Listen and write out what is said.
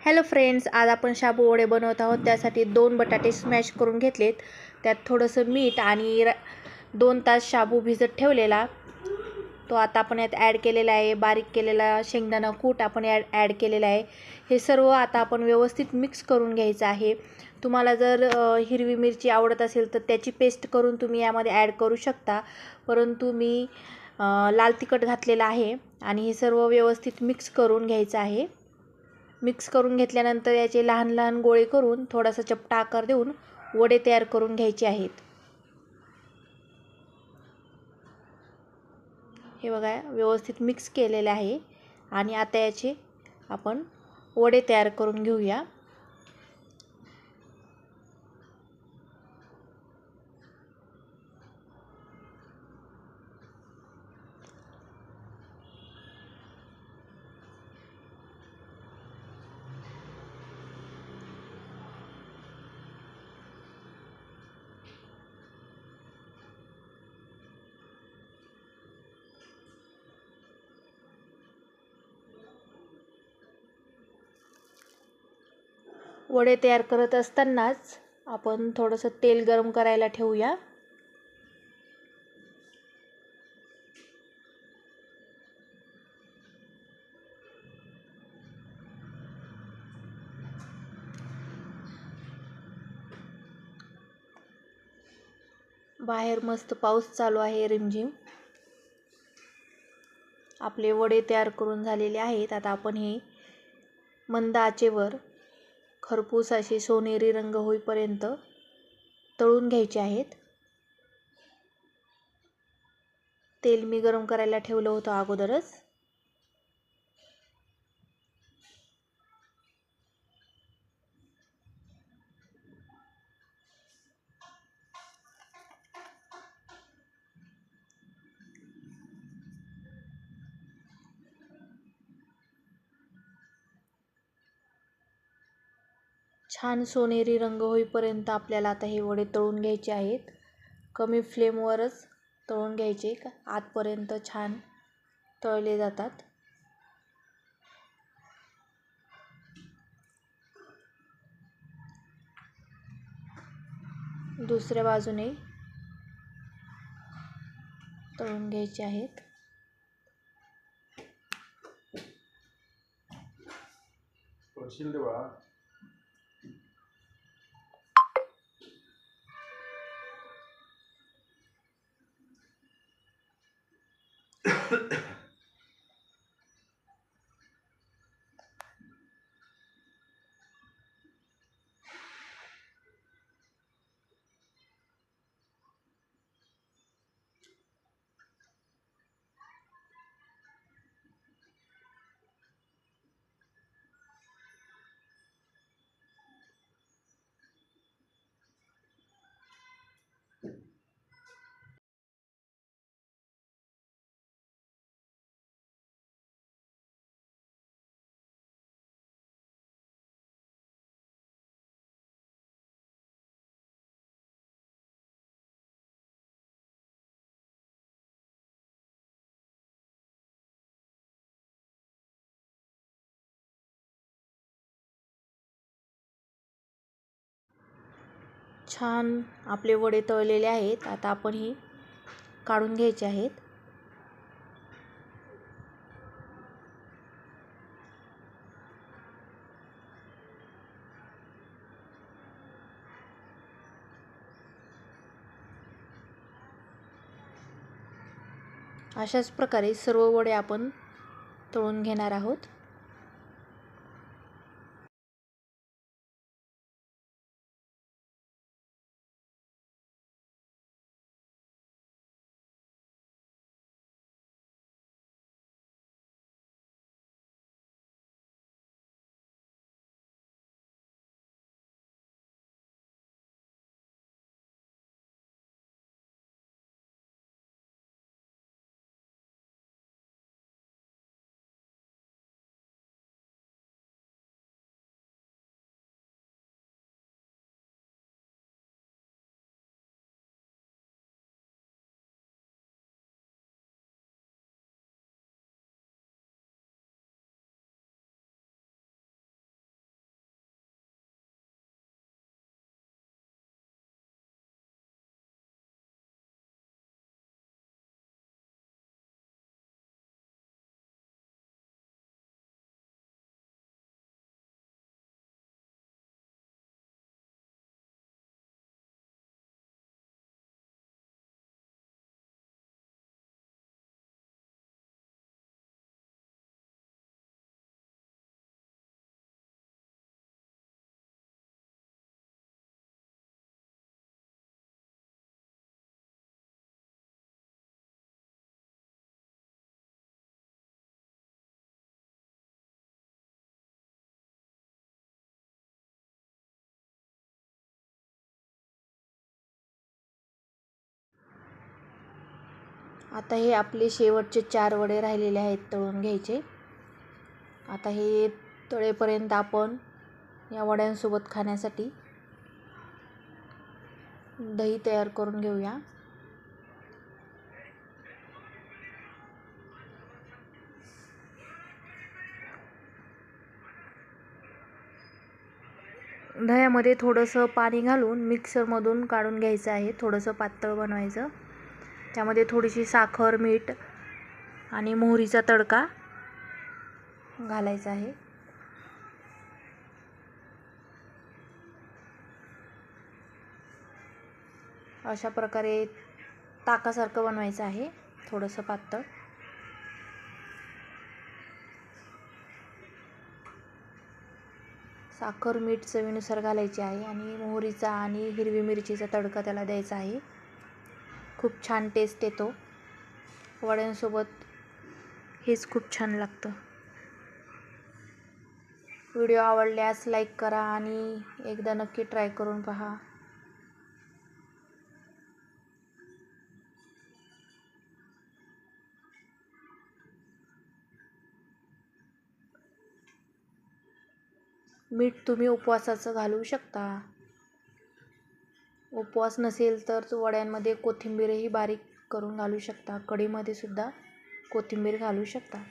Hello friends आज आपण शाबू वडे बनवत आहोत. त्यासाठी दोन बटाटे स्मॅश करून घेतलेत. त्यात थोडंसं मीठ आणि र दोन तास शाबू भिजत ठेवलेला. तो आता आपण यात ॲड केलेला आहे. बारीक केलेला शेंगदाणा कूट आपण ॲड ॲड केलेला आहे. हे सर्व आता आपण व्यवस्थित मिक्स करून घ्यायचं आहे. तुम्हाला जर हिरवी मिरची आवडत असेल तर त्याची पेस्ट करून तुम्ही यामध्ये ॲड करू शकता. परंतु मी लाल तिखट घातलेलं आहे आणि हे सर्व व्यवस्थित मिक्स करून घ्यायचं आहे. मिक्स करून घेतल्यानंतर याचे लहान लहान गोळे करून थोडासा चपटा आकार देऊन वडे तयार करून घ्यायचे आहेत. हे बघा व्यवस्थित मिक्स केलेले आहे. आणि आता याचे आपण वडे तयार करून घेऊया. वडे तयार करत असतानाच आपण थोडंसं तेल गरम करायला ठेवूया. बाहेर मस्त पाऊस चालू आहे रिमझिम. आपले वडे तयार करून झालेले आहेत. आता आपण हे मंद आचेवर खरपूस असे सोनेरी रंग होईपर्यंत तळून घ्यायचे आहेत. तेल मी गरम करायला ठेवलं होतं अगोदरच. छान सोनेरी रंग होईपर्यंत आपल्याला आता हे वडे तळून घ्यायचे आहेत. कमी फ्लेमवरच तळून घ्यायचे आतपर्यंत छान तळले जातात. दुसऱ्या बाजूने तळून घ्यायचे आहेत. छान आपले वडे तळलेले आहेत. आता आपण ही काढून घ्यायचे आहेत. अशाच प्रकारे सर्व वडे आपण तळून घेणार आहोत. आता हे आपले शेवटचे चार वडे राहिलेले आहेत तळून घ्यायचे. आता हे तळेपर्यंत आपण या वड्यांसोबत खाण्यासाठी दही तयार करून घेऊया. दह्यामध्ये थोडंसं पाणी घालून मिक्सरमधून काढून घ्यायचं आहे. थोडंसं पातळ बनवायचं. त्यामध्ये थोडीशी साखर मीठ आणि मोहरीचा तडका घालायचा आहे. अशा प्रकारे ताकासारखं बनवायचं आहे थोडंसं पातळ. साखर मीठ चवीनुसार घालायची आहे आणि मोहरीचा आणि हिरवी मिरचीचा तडका त्याला द्यायचा आहे. खूप छान टेस्ट येतो. वड्यांसोबत हेच खूप छान लागतं. व्हिडिओ आवडल्यास लाईक करा आणि एकदा नक्की ट्राय करून पहा. मीठ तुम्ही उपवासाचं घालू शकता. उपवास नसेल तर वड्यांमध्ये कोथिंबीरही बारीक करून घालू शकता. कढीमध्ये सुद्धा कोथिंबीर घालू शकता.